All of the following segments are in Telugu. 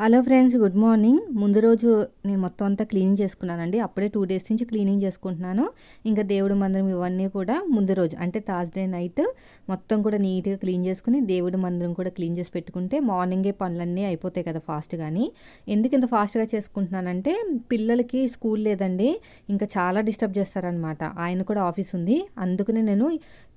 Hello friends good morning. ముందు రోజు నేను మొత్తం అంతా క్లీనింగ్ చేసుకున్నానండి. అప్పుడే టూ డేస్ నుంచి క్లీనింగ్ చేసుకుంటున్నాను. ఇంకా దేవుడు మందిరం ఇవన్నీ కూడా ముందు రోజు అంటే థర్స్డే నైట్ మొత్తం కూడా నీట్గా క్లీన్ చేసుకుని దేవుడి మందిరం కూడా క్లీన్ చేసి పెట్టుకుంటే మార్నింగే పనులన్నీ అయిపోతాయి కదా ఫాస్ట్ కానీ ఎందుకు ఇంత ఫాస్ట్గా చేసుకుంటున్నానంటే పిల్లలకి స్కూల్ లేదండి. ఇంకా చాలా డిస్టర్బ్ చేస్తారనమాట ఆయన కూడా ఆఫీస్ ఉంది. అందుకనే నేను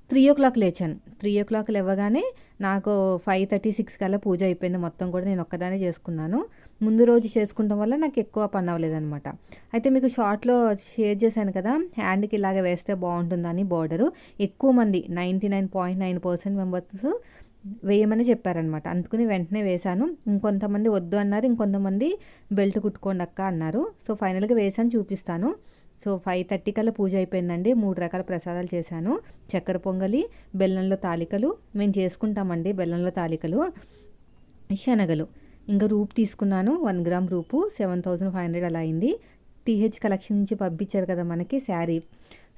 త్రీ ఓ క్లాక్ లేచాను. త్రీ ఓ క్లాక్ లేవగానే నాకు ఫైవ్ థర్టీ సిక్స్ కల్లా పూజ అయిపోయింది. మొత్తం కూడా నేను ఒక్కదానే చేసుకున్నాను. ముందు రోజు చేసుకుంటాం వల్ల నాకు ఎక్కువ పని అవ్వలేదనమాట అయితే మీకు షార్ట్లో షేర్ చేశాను కదా హ్యాండ్కి ఇలాగ వేస్తే బాగుంటుందని బార్డరు. ఎక్కువ మంది ninety nine point nine percent members వేయమని చెప్పారనమాట అందుకని వెంటనే వేశాను. ఇంకొంతమంది వద్దు అన్నారు. ఇంకొంతమంది బెల్ట్ కుట్టుకోండి అక్క అన్నారు. సో ఫైనల్గా వేసాను చూపిస్తాను. సో ఫైవ్ థర్టీ కల్లా పూజ అయిపోయిందండి. మూడు రకాల ప్రసాదాలు చేశాను. చక్కెర పొంగలి బెల్లంలో తాలికలు మేము చేసుకుంటామండి బెల్లంలో తాలికలు శనగలు. ఇంకా రూప్ తీసుకున్నాను వన్ గ్రామ్ రూపు సెవెన్ థౌజండ్ ఫైవ్ హండ్రెడ్ అలా అయింది. టీహెచ్ కలెక్షన్ నుంచి పంపించారు కదా మనకి శారీ.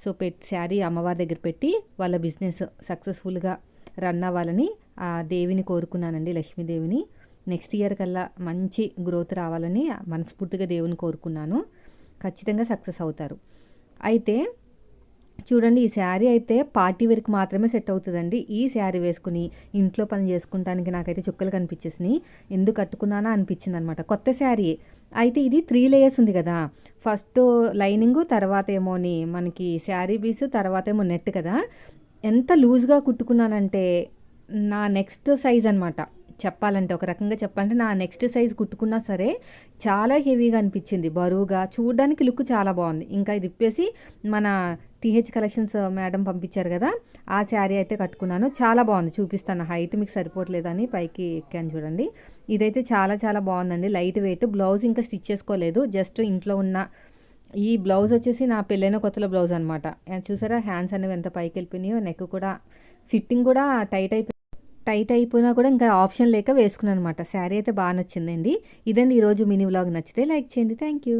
సో పెట్ శారీ అమ్మవారి దగ్గర పెట్టి వాళ్ళ బిజినెస్ సక్సెస్ఫుల్గా రన్ అవ్వాలని ఆ దేవిని కోరుకున్నానండి లక్ష్మీదేవిని. నెక్స్ట్ ఇయర్ కల్లా మంచి గ్రోత్ రావాలని మనస్ఫూర్తిగా దేవుని కోరుకున్నాను. ఖచ్చితంగా సక్సెస్ అవుతారు. అయితే చూడండి ఈ శారీ అయితే పార్టీ వేర్కి మాత్రమే సెట్ అవుతుందండి. ఈ శారీ వేసుకుని ఇంట్లో పని చేసుకుంటానికి నాకైతే చుక్కలు కనిపించేసినాయి. ఎందుకు కట్టుకున్నానా అనిపించింది అనమాట కొత్త శారీ. అయితే ఇది త్రీ లేయర్స్ ఉంది కదా. ఫస్ట్ లైనింగ్ తర్వాత ఏమోని మనకి శారీ పీస్ తర్వాత ఏమో నెట్ కదా. ఎంత లూజ్గా కుట్టుకున్నానంటే నా నెక్స్ట్ సైజ్ అనమాట చెప్పాలంటే ఒక రకంగా చెప్పాలంటే నా నెక్స్ట్ సైజ్ కుట్టుకున్నా సరే చాలా హెవీగా అనిపించింది. బరువుగా చూడడానికి లుక్ చాలా బాగుంది. ఇంకా ఇది ఇప్పేసి మన టీహెచ్ కలెక్షన్స్ మేడం పంపించారు కదా ఆ శారీ అయితే కట్టుకున్నాను. చాలా బాగుంది. చూపిస్తాను. హైట్ మీకు సరిపోవట్లేదని పైకి ఎక్కాను చూడండి. ఇదైతే చాలా చాలా బాగుందండి. లైట్ వెయిట్ బ్లౌజ్ ఇంకా స్టిచ్ చేసుకోలేదు. జస్ట్ ఇంట్లో ఉన్న ఈ బ్లౌజ్ వచ్చేసి నా పెళ్ళైన కొత్తలో బ్లౌజ్ అనమాట చూసారా? హ్యాండ్స్ అనేవి ఎంత పైకి వెళ్ళిపోయినాయో నెక్ కూడా ఫిట్టింగ్ కూడా టైట్ అయిపోయింది టైట్ అయిపోయినా కూడా ఇంకా ఆప్షన్ లేక వేసుకున్నాను అనమాట శారీ అయితే బాగా నచ్చిందండి. ఇదండి ఈరోజు మినీ వ్లాగ్. నచ్చితే లైక్ చేయండి. Thank you.